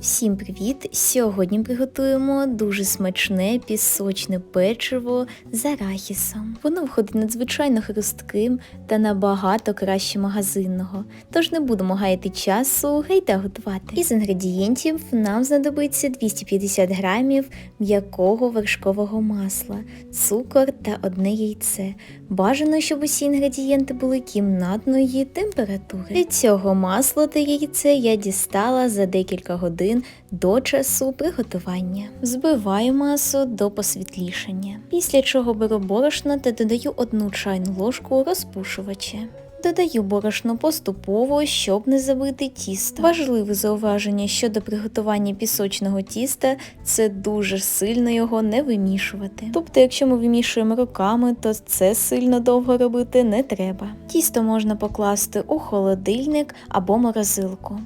Всім привіт! Сьогодні приготуємо дуже смачне пісочне печиво з арахісом. Воно виходить надзвичайно хрустким та набагато краще магазинного. Тож не будемо гаяти часу, гайда готувати. Із інгредієнтів нам знадобиться 250 грамів м'якого вершкового масла, цукор та одне яйце. Бажано, щоб усі інгредієнти були кімнатної температури. Для цього масло та яйце я дістала за декілька годин до часу приготування. Збиваю масу до посвітлішання. Після чого беру борошно та додаю одну чайну ложку розпушувача. Додаю борошно поступово, щоб не забити тісто. Важливе зауваження щодо приготування пісочного тіста це дуже сильно його не вимішувати. Тобто, якщо ми вимішуємо руками, то це сильно довго робити не треба. Тісто можна покласти у холодильник або морозилку.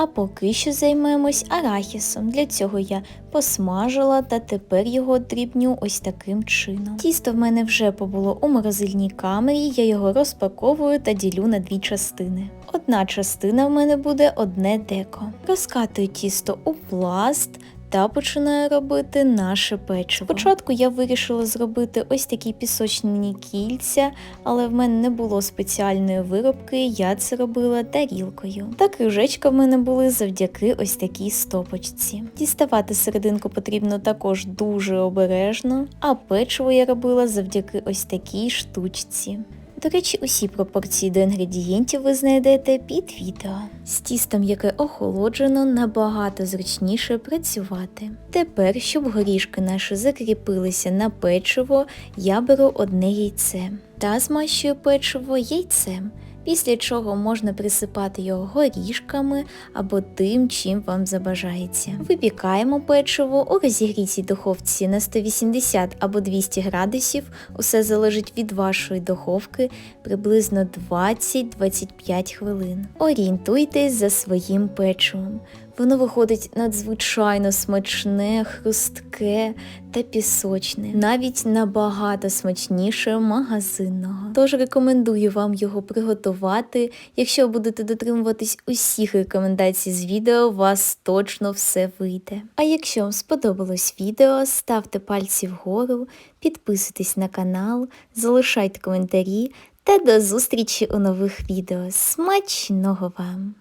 А поки що займемось арахісом. Для цього я посмажила та тепер його дрібню ось таким чином. Тісто в мене вже побуло у морозильній камері, я його розпаковую та ділю на дві частини. Одна частина в мене буде одне деко. Розкатую тісто у пласт. Та починаю робити наше печиво. Спочатку я вирішила зробити ось такі пісочні кільця, але в мене не було спеціальної виробки, я це робила тарілкою. Та кружечка в мене були завдяки ось такій стопочці. Діставати серединку потрібно також дуже обережно, а печиво я робила завдяки ось такій штучці. До речі, усі пропорції до інгредієнтів ви знайдете під відео. З тістом, яке охолоджено, набагато зручніше працювати. Тепер, щоб горішки наші закріпилися на печиво, я беру одне яйце та змащую печиво яйцем. Після чого можна присипати його горішками або тим, чим вам забажається. Випікаємо печиво у розігрітій духовці на 180 або 200 градусів. Усе залежить від вашої духовки приблизно 20-25 хвилин. Орієнтуйтесь за своїм печивом. Воно виходить надзвичайно смачне, хрустке та пісочне, навіть набагато смачніше магазинного. Тож рекомендую вам його приготувати. Якщо будете дотримуватись усіх рекомендацій з відео, у вас точно все вийде. А якщо вам сподобалось відео, ставте пальці вгору, підписуйтесь на канал, залишайте коментарі та до зустрічі у нових відео. Смачного вам!